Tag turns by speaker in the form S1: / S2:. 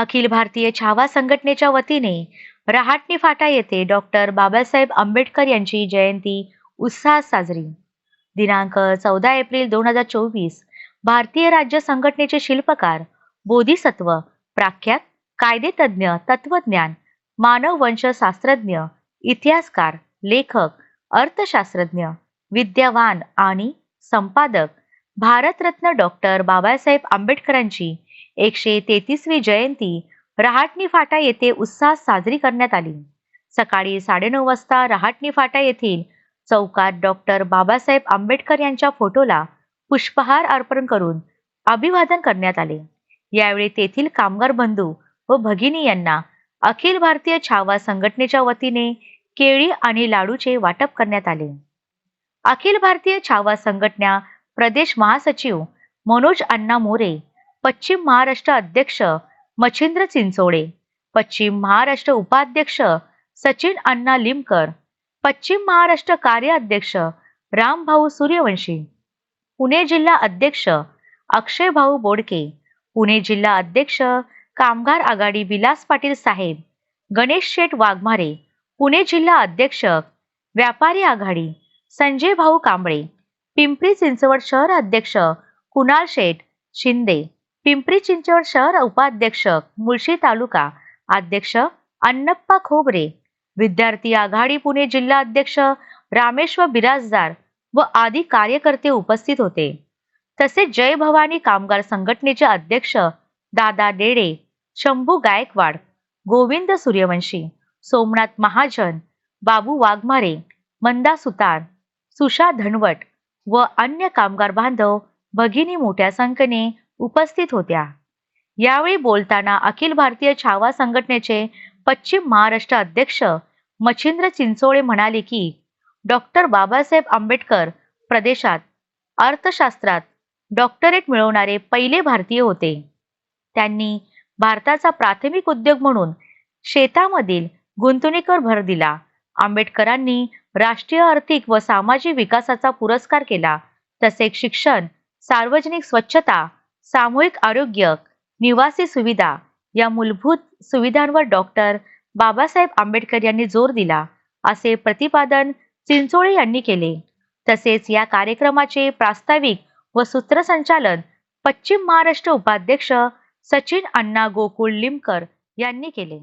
S1: अखिल भारतीय छावा संघटनेच्या वतीने रहाटणी फाटा येथे डॉक्टर बाबासाहेब आंबेडकर यांची जयंती उत्साहात साजरी. दिनांक चौदा एप्रिल दोन हजार चोवीस भारतीय राज्य संघटनेचे शिल्पकार बोधिसत्व प्राख्यात कायदेतज्ञ तत्वज्ञान मानव वंशशास्त्रज्ञ इतिहासकार लेखक अर्थशास्त्रज्ञ विद्यावान आणि संपादक भारतरत्न डॉक्टर बाबासाहेब आंबेडकरांची एकशे तेहतीसवी जयंती रहाटणी फाटा येथे उत्साहात साजरी करण्यात आली. सकाळी साडेनऊ वाजता रहाटणी फाटा येथील चौकात डॉक्टर बाबासाहेब आंबेडकर यांच्या फोटोला पुष्पहार अर्पण करून अभिवादन करण्यात आले. यावेळी तेथील कामगार बंधू व भगिनी यांना अखिल भारतीय छावा संघटनेच्या वतीने केळी आणि लाडूचे वाटप करण्यात आले. अखिल भारतीय छावा संघटना प्रदेश महासचिव मनोज अण्णा मोरे पश्चिम महाराष्ट्र अध्यक्ष मच्छिंद्र चिंचोळे पश्चिम महाराष्ट्र उपाध्यक्ष सचिन अण्णा लिमकर पश्चिम महाराष्ट्र कार्य अध्यक्ष रामभाऊ सूर्यवंशी पुणे जिल्हा अध्यक्ष अक्षय भाऊ बोडके पुणे जिल्हा अध्यक्ष कामगार आघाडी विलास पाटील साहेब गणेश शेठ वाघमारे पुणे जिल्हा अध्यक्ष व्यापारी आघाडी संजय भाऊ कांबळे पिंपरी चिंचवड शहर अध्यक्ष कुणाल शेठ शिंदे. पिंपरी चिंचवड शहर उपाध्यक्ष मुळशी तालुका अध्यक्ष अन्नप्पा खोबरे. विद्यार्थी आघाडी पुणे जिल्हा अध्यक्ष रामेश्वर बिराजदार व आदी कार्यकर्ते उपस्थित होते. तसेच जय भवानी कामगार संघटनेचे अध्यक्ष दादा डेडे शंभू गायकवाड गोविंद सूर्यवंशी सोमनाथ महाजन बाबू वाघमारे मंदा सुतार सुषा धनवट व अन्य कामगार बांधव भगिनी मोठ्या संख्येने उपस्थित होत्या. यावेळी बोलताना अखिल भारतीय छावा संघटनेचे पश्चिम महाराष्ट्र अध्यक्ष मच्छिंद्र चिंचोळे म्हणाले की डॉक्टर बाबासाहेब आंबेडकर प्रदेशात अर्थशास्त्रात डॉक्टरेट मिळवणारे पहिले भारतीय होते. त्यांनी भारताचा प्राथमिक उद्योग म्हणून शेतामधील गुंतवणुकीवर भर दिला. आंबेडकरांनी राष्ट्रीय आर्थिक व सामाजिक विकासाचा पुरस्कार केला. तसेच शिक्षण सार्वजनिक स्वच्छता सामूहिक आरोग्य निवासी सुविधा या मूलभूत सुविधांवर डॉक्टर बाबासाहेब आंबेडकर यांनी जोर दिला असे प्रतिपादन चिंचोळे यांनी केले. तसेच या कार्यक्रमाचे प्रास्ताविक व सूत्रसंचालन पश्चिम महाराष्ट्र उपाध्यक्ष सचिन अण्णा गोकुळ लिमकर यांनी केले.